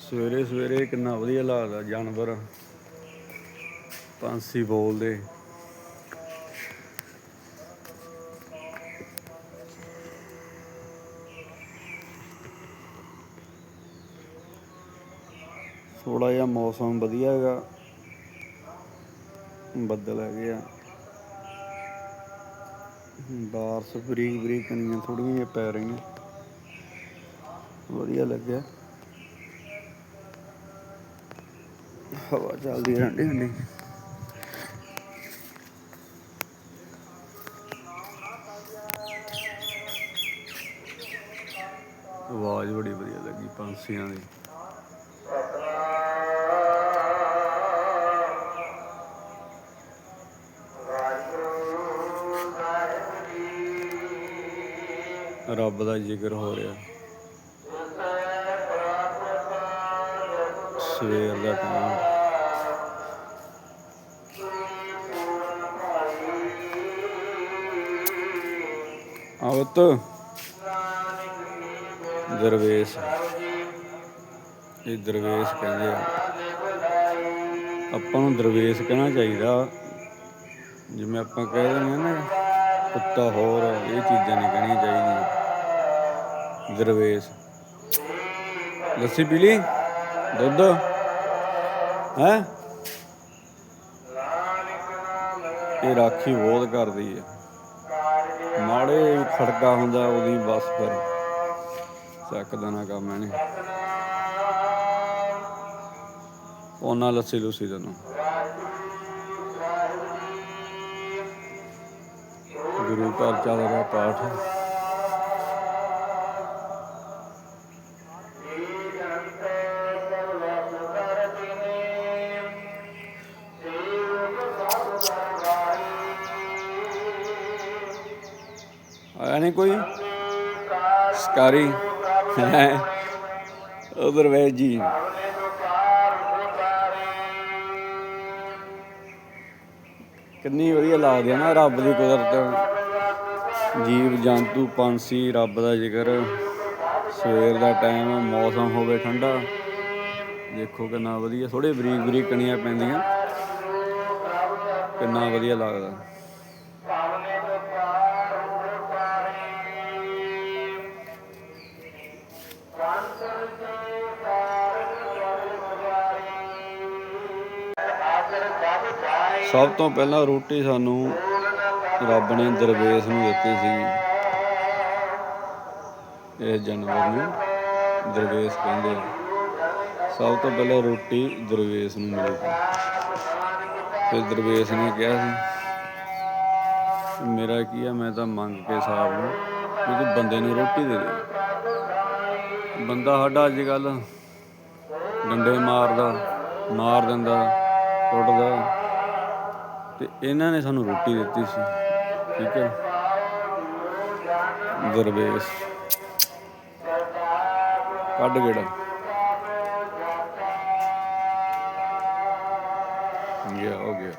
ਸਵੇਰੇ ਸਵੇਰੇ ਕਿੰਨਾ ਵਧੀਆ ਲੱਗਦਾ ਜਾਨਵਰ। ਪੰਛੀ ਬੋਲਦੇ। ਥੋੜਾ ਜਿਹਾ ਮੌਸਮ ਵਧੀਆ ਹੈਗਾ। ਬੱਦਲ ਹੈਗੇ ਆ। ਬਾਰਸ ਬਰੀਕ ਬਰੀਕ ਕਣੀਆਂ ਥੋੜੀਆਂ ਜਿਹੀਆਂ ਪੈ ਰਹੀਆਂ। ਵਧੀਆ ਲੱਗਿਆ। ਹਵਾ ਚੱਲਦੀ ਰਹਿੰਦੀ ਹੁੰਦੀ। ਆਵਾਜ਼ ਬੜੀ ਵਧੀਆ ਲੱਗੀ ਪੰਛੀਆਂ ਦੀ। ਰੱਬ ਦਾ ਜ਼ਿਕਰ ਹੋ ਰਿਹਾ। ਸਵੇਰ ਦਾ ਟਾਈਮ ਆਵਤ ਦਰਵੇਸ਼। ਇਹ ਦਰਵੇਸ਼ ਕਹਿੰਦੇ ਆ। ਆਪਾਂ ਨੂੰ ਦਰਵੇਸ਼ ਕਹਿਣਾ ਚਾਹੀਦਾ। ਜਿਵੇਂ ਆਪਾਂ ਕਹਿ ਦਿੰਦੇ ਆ ਨਾ ਕੁੱਤਾ ਹੋਰ, ਇਹ ਚੀਜ਼ਾਂ ਨਹੀਂ ਕਹਿਣੀਆਂ ਚਾਹੀਦੀਆਂ। ਦਰਵੇਸ਼। ਲੱਸੀ ਪੀ ਲਈ? ਦੁੱਧ? ਹੈ? ਇਹ ਰਾਖੀ ਬਹੁਤ ਕਰਦੀ ਹੈ। ਮਾੜੇ ਖੜਕਾ ਹੁੰਦਾ ਉਹਦੀ ਬਸ ਫਿਰ। ਚੱਕਦਾ ਨਾ ਕੰਮ ਇਹਨੇ। ਉਹਨਾਂ ਲੱਸੀ ਲੁੱਸੀ ਤੈਨੂੰ ਗੁਰੂ ਚੱਲ ਰਿਹਾ ਪਾਠ। ਆਇਆ ਨਹੀਂ ਕੋਈ? ਸਕਾਰੀ? ਉਧਰ ਵੇ ਜੀ। ਕਿੰਨੀ ਵਧੀਆ ਲੱਗਦੀ ਆ ਨਾ ਰੱਬ ਦੀ ਕੁਦਰਤ। ਜੀਵ ਜੰਤੂ ਪੰਛੀ ਰੱਬ ਦਾ ਜ਼ਿਕਰ। ਸਵੇਰ ਦਾ ਟਾਈਮ, ਮੌਸਮ ਹੋਵੇ ਠੰਡਾ। ਦੇਖੋ ਕਿੰਨਾ ਵਧੀਆ ਥੋੜੇ ਬਰੀਕ ਬਰੀਕ ਕਣੀਆਂ ਪੈਂਦੀਆਂ। ਕਿੰਨਾ ਵਧੀਆ ਲੱਗਦਾ। ਸਭ ਤੋਂ ਪਹਿਲਾਂ ਰੋਟੀ ਸਾਨੂੰ ਰੱਬ ਨੇ ਦਰਵੇਸ਼ ਨੂੰ ਦਿੱਤੀ ਸੀ। ਇਹ ਜਾਨਵਰ ਨੂੰ ਦਰਵੇਸ਼ ਕਹਿੰਦੇ ਸਭ ਤੋਂ ਪਹਿਲਾਂ ਰੋਟੀ ਦਰਵੇਸ਼ ਨੂੰ ਮਿਲੀ ਸੀ। ਫਿਰ ਦਰਵੇਸ਼ ਨੇ ਕਿਹਾ ਸੀ, ਮੇਰਾ ਕੀ ਆ, ਮੈਂ ਤਾਂ ਮੰਗ ਕੇ ਸਾਹਿਬ ਨੂੰ ਵੀ ਤੂੰ ਬੰਦੇ ਨੂੰ ਰੋਟੀ ਦੇ ਦੇ। ਬੰਦਾ ਸਾਡਾ ਅੱਜ ਕੱਲ ਡੰਡੇ ਮਾਰਦਾ, ਮਾਰ ਦਿੰਦਾ, ਕੁੱਟਦਾ ਤੇ ਇਹਨਾਂ ਨੇ ਸਾਨੂੰ ਰੋਟੀ ਦਿੱਤੀ ਸੀ। ਠੀਕ ਹੈ ਦਰਵੇਸ਼ ਕੱਢ ਗੇੜਾ। ਗਿਆ ਹੋ ਗਿਆ।